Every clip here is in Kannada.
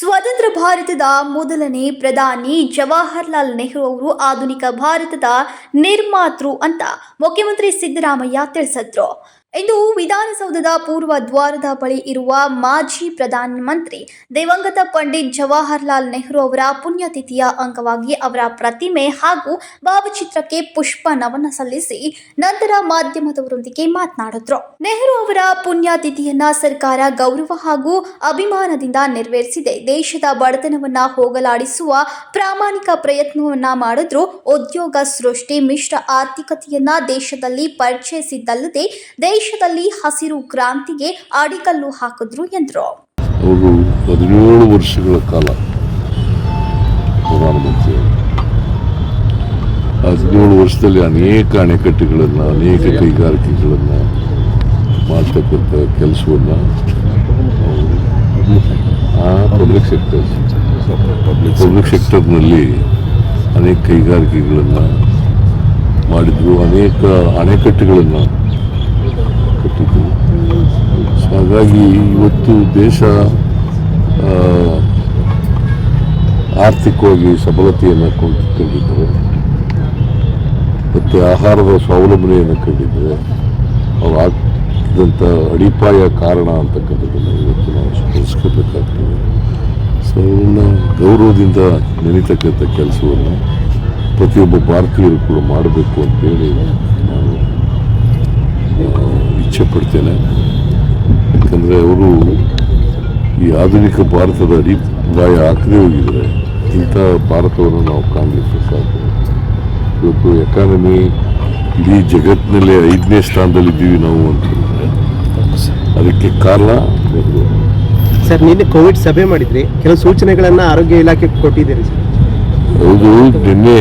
ಸ್ವತಂತ್ರ ಭಾರತದ ಮೊದಲನೇ ಪ್ರಧಾನಿ ಜವಾಹರ್ಲಾಲ್ ನೆಹರು ಅವರು ಆಧುನಿಕ ಭಾರತದ ನಿರ್ಮಾತೃ ಅಂತ ಮುಖ್ಯಮಂತ್ರಿ ಸಿದ್ದರಾಮಯ್ಯ ತಿಳಿಸಿದ್ರು. ಇಂದು ವಿಧಾನಸೌಧದ ಪೂರ್ವ ದ್ವಾರದ ಬಳಿ ಇರುವ ಮಾಜಿ ಪ್ರಧಾನಮಂತ್ರಿ ದಿವಂಗತ ಪಂಡಿತ್ ಜವಾಹರ್ಲಾಲ್ ನೆಹರು ಅವರ ಪುಣ್ಯತಿಥಿಯ ಅಂಗವಾಗಿ ಅವರ ಪ್ರತಿಮೆ ಹಾಗೂ ಭಾವಚಿತ್ರಕ್ಕೆ ಪುಷ್ಪ ನಮನ ಸಲ್ಲಿಸಿ ನಂತರ ಮಾಧ್ಯಮದವರೊಂದಿಗೆ ಮಾತನಾಡಿದ್ರು. ನೆಹರು ಅವರ ಪುಣ್ಯತಿಥಿಯನ್ನ ಸರ್ಕಾರ ಗೌರವ ಹಾಗೂ ಅಭಿಮಾನದಿಂದ ನೆರವೇರಿಸಿದೆ. ದೇಶದ ಬಡತನವನ್ನ ಹೋಗಲಾಡಿಸುವ ಪ್ರಾಮಾಣಿಕ ಪ್ರಯತ್ನವನ್ನ ಮಾಡಿದ್ರು. ಉದ್ಯೋಗ ಸೃಷ್ಟಿ, ಮಿಶ್ರ ಆರ್ಥಿಕತೆಯನ್ನ ದೇಶದಲ್ಲಿ ಪರಿಚಯಿಸಿದ್ದಲ್ಲದೆ ದೇಶದಲ್ಲಿ ಹಸಿರು ಕ್ರಾಂತಿಗೆ ಅಡಿಕಲ್ಲು ಹಾಕಿದ್ರು ಎಂದರು. ಅವರು ಹದಿನೇಳು ವರ್ಷಗಳ ಕಾಲ ಪ್ರಧಾನಮಂತ್ರಿ ಹದಿನೇಳು ವರ್ಷದಲ್ಲಿ ಅನೇಕ ಅಣೆಕಟ್ಟುಗಳನ್ನು, ಅನೇಕ ಕೈಗಾರಿಕೆಗಳನ್ನು ಮಾಡ್ತಕ್ಕಂಥ ಕೆಲಸವನ್ನು ಪಬ್ಲಿಕ್ ಸೆಕ್ಟರ್ ಪಬ್ಲಿಕ್ ಸೆಕ್ಟರ್ನಲ್ಲಿ ಅನೇಕ ಕೈಗಾರಿಕೆಗಳನ್ನು ಮಾಡಿದ್ರು. ಅನೇಕ ಅಣೆಕಟ್ಟುಗಳನ್ನು ಕಟ್ಟಿದ್ರು ಸೊ ಹಾಗಾಗಿ ಇವತ್ತು ದೇಶ ಆರ್ಥಿಕವಾಗಿ ಸಬಲತೆಯನ್ನು ಕೊಂಡುಕೊಂಡಿದ್ದಾರೆ ಮತ್ತು ಆಹಾರದ ಸ್ವಾವಲಂಬನೆಯನ್ನು ಕಂಡಿದ್ದಾರೆ ಅವ್ರು ಆಗ್ತಿದ್ದಂಥ ಅಡಿಪಾಯ ಕಾರಣ ಅಂತಕ್ಕಂಥದ್ದನ್ನು ಇವತ್ತು ನಾವು ಸ್ಮರಿಸ್ಕೋಬೇಕಾಗ್ತದೆ ಸೊ ಅವನ್ನ ಗೌರವದಿಂದ ನೆನೀತಕ್ಕಂಥ ಕೆಲಸವನ್ನು ಪ್ರತಿಯೊಬ್ಬ ಭಾರತೀಯರು ಕೂಡ ಮಾಡಬೇಕು ಅಂತೇಳಿ ನಾನು ಇಚ್ಛೆ ಪಡ್ತೇನೆ. ಯಾಕಂದರೆ ಅವರು ಈ ಆಧುನಿಕ ಭಾರತದ ಅಡಿಪಾಯ ಹಾಕದೇ ಹೋಗಿದ್ದಾರೆ ಇಂಥ ಭಾರತವನ್ನು ನಾವು ಕಾಣಲಿಕ್ಕೆ ಸಾಧ್ಯ ಇವತ್ತು ಎಕಾನಮಿ ಇಡೀ ಜಗತ್ತಿನಲ್ಲೇ ಐದನೇ ಸ್ಥಾನದಲ್ಲಿದ್ದೀವಿ ನಾವು ಅಂತ ಅದಕ್ಕೆ ಕಾರಣ ಸರ್ ನಿನ್ನೆ ಕೋವಿಡ್ ಸಭೆ ಮಾಡಿದ್ರಿ. ಕೆಲವು ಸೂಚನೆಗಳನ್ನು ಆರೋಗ್ಯ ಇಲಾಖೆ ಕೊಟ್ಟಿದ್ದೀರಿ ಸರ್. ಹೌದು ನಿನ್ನೆ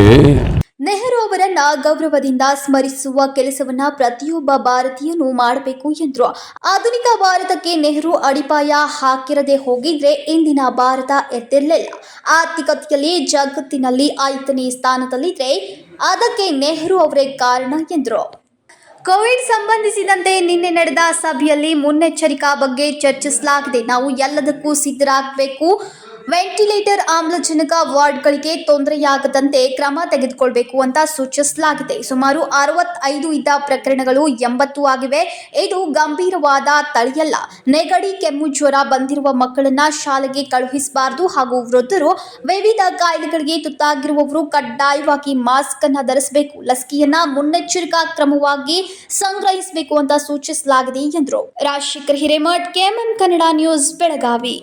ಗೌರವದಿಂದ ಸ್ಮರಿಸುವ ಕೆಲಸವನ್ನ ಪ್ರತಿಯೊಬ್ಬ ಭಾರತೀಯನು ಮಾಡಬೇಕು ಎಂದರು. ಆಧುನಿಕ ಭಾರತಕ್ಕೆ ನೆಹರು ಅಡಿಪಾಯ ಹಾಕಿರದೆ ಹೋಗಿದ್ರೆ ಇಂದಿನ ಭಾರತ ಎತ್ತಿರಲಿಲ್ಲ ಆರ್ಥಿಕತೆಯಲ್ಲಿ ಜಗತ್ತಿನಲ್ಲಿ ಐದನೇ ಸ್ಥಾನದಲ್ಲಿದ್ರೆ ಅದಕ್ಕೆ ನೆಹರು ಅವರೇ ಕಾರಣ ಎಂದರು. ಕೋವಿಡ್ ಸಂಬಂಧಿಸಿದಂತೆ ನಿನ್ನೆ ನಡೆದ ಸಭೆಯಲ್ಲಿ ಮುನ್ನೆಚ್ಚರಿಕಾ ಬಗ್ಗೆ ಚರ್ಚಿಸಲಾಗಿದೆ. ನಾವು ಎಲ್ಲದಕ್ಕೂ ಸಿದ್ಧರಾಗಬೇಕು. ವೆಂಟಿಲೇಟರ್ ಆಮ್ಲಜನಕ ವಾರ್ಡ್ಗಳಿಗೆ ತೊಂದರೆಯಾಗದಂತೆ ಕ್ರಮ ತೆಗೆದುಕೊಳ್ಬೇಕು ಅಂತ ಸೂಚಿಸಲಾಗಿದೆ. ಸುಮಾರು ಅರವತ್ತೈದು ಇದ್ದ ಪ್ರಕರಣಗಳು ಎಂಬತ್ತು ಆಗಿವೆ. ಇದು ಗಂಭೀರವಾದ ತಳಿಯಲ್ಲ. ನೆಗಡಿ, ಕೆಮ್ಮು, ಜ್ವರ ಬಂದಿರುವ ಮಕ್ಕಳನ್ನ ಶಾಲೆಗೆ ಕಳುಹಿಸಬಾರದು ಹಾಗೂ ವೃದ್ಧರು ವಿವಿಧ ಕಾಯಿಲೆಗಳಿಗೆ ತುತ್ತಾಗಿರುವವರು ಕಡ್ಡಾಯವಾಗಿ ಮಾಸ್ಕ್ ಅನ್ನ ಧರಿಸಬೇಕು. ಲಸಿಕೆಯನ್ನ ಮುನ್ನೆಚ್ಚರಿಕಾ ಕ್ರಮವಾಗಿ ಸಂಗ್ರಹಿಸಬೇಕು ಅಂತ ಸೂಚಿಸಲಾಗಿದೆ ಎಂದರು. Rajashekhar Hiremath, KMM Kannada news, Belagavi.